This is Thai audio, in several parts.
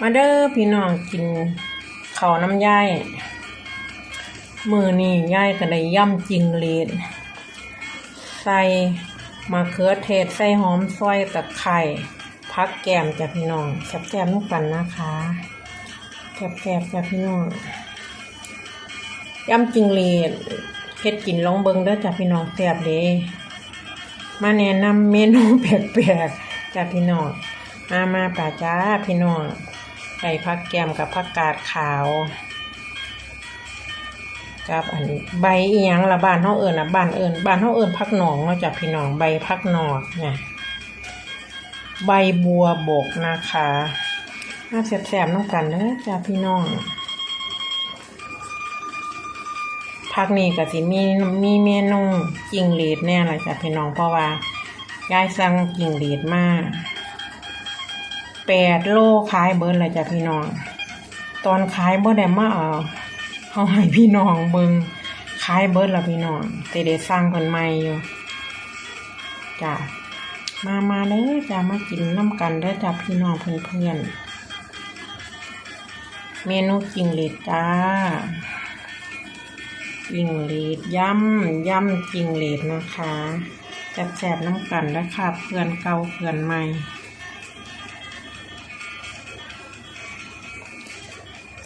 มาเด้อพี่น้องกินข้าวน้ำย่ายมือนี่ย่ายก็ได้ย่ำจิงเลดใส่มะเขือเทศใส่หอมซอยตะไคร่พักแกมจ้ะพี่น้องแซ่บๆนุกกันนะคะแซ่บจ้ะพี่น้องย่ำจิงเลดเฮ็ดกินลองเบิงเด้อจ้ะพี่น้องแซ่บเด้มาแนะนำเมนูแปลกๆจ้ะพี่น้องมามาป่าจ้าพี่น้อง ใส่ผักแกมกับผักกาดขาว กับอันใบเอียงละบานเฮาเอิ้นละบานเอิ้นบ้านเฮาเอิ้นผักหนองเนาจ้ะพี่น้องใบผักหนอกเนี่ยใบบัวบกนะคะน่าแซ่บๆน้ำกันเด้อจ้ะพี่น้องผักนี้ก็สิมีมีเมนูจิงหรีดแน่เละจ้ะพี่น้องเพราะว่ายายสั่งจิงหรีดมาก แปดโลขายเบิร์เลยจ้ะพี่น้อง ตอนขายเบิร์ได้มาเอาเอาให้พี่น้องเบิงขายเบิร์ละพี่น้องแต่เดี๋ยวสร้างคนใหม่อยู่จ้ะมา มาเด้อจ้ะมากินน้ำกันเด้จ้ะพี่น้องเพื่อนๆ เมนูจิงหรีดจ้าจิงหรีดย่ำย่ำจิงหรีดนะคะแซ่บๆน้ำกันนะคะเพื่อนเก่าเพื่อนใหม่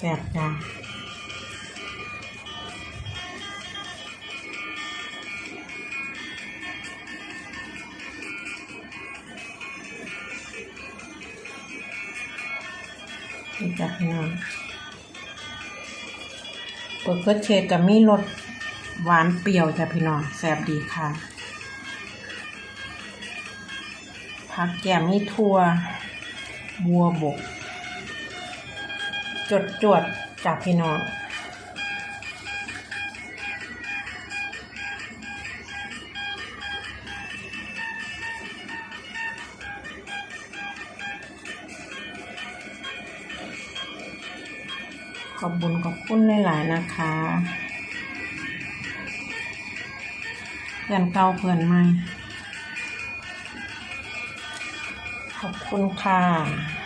แซ่บจ้านี่จ้ะพี่น้องเปิดเกิดเชดกับมีรสหวานเปรี้ยวจ้ะพี่น้องแซ่บดีค่ะ ผักแก้มมีทั่ว บัวบก จดจวดจากพี่น้องขอบบุญขอบคุณหลายๆนะคะ เพื่อนเก่าเพื่อนใหม่ ขอบคุณค่ะ